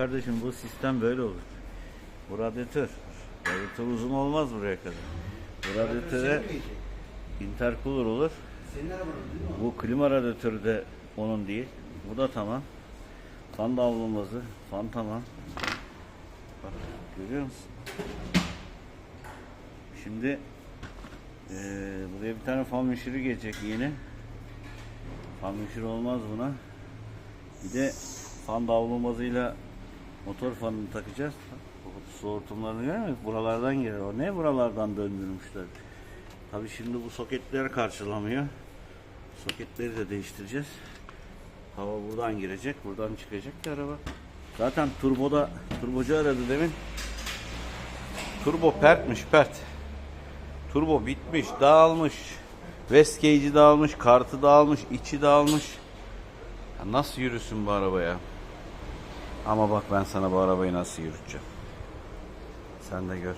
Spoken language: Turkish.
kardeşim bu sistem böyle olur. Bu radyatör. Radyatör uzun olmaz buraya kadar. Bu radyatöre intercooler olur. Bu klima radyatörü de onun değil. Bu da tamam. Fan davlumbazı. Fan tamam. Bak görüyor musun? Şimdi eee, buraya bir tane fan müşürü gelecek yeni. Fan müşürü olmaz buna. Bir de fan davlumbazıyla motor fanını takacağız. Su hortumlarını görüyor musun? Buralardan gelir. O ne buralardan döndürmüşler. Tabii şimdi bu soketler karşılamıyor. Soketleri de değiştireceğiz. Hava buradan girecek, buradan çıkacak ki araba. Zaten turboda, turbocu aradı demin. Turbo pertmiş pert. Turbo bitmiş, dağılmış. Westgage'i dağılmış, kartı dağılmış, içi dağılmış. Ya nasıl yürüsün bu araba ya? Ama bak ben sana bu arabayı nasıl yürüteceğim. Sen de gör.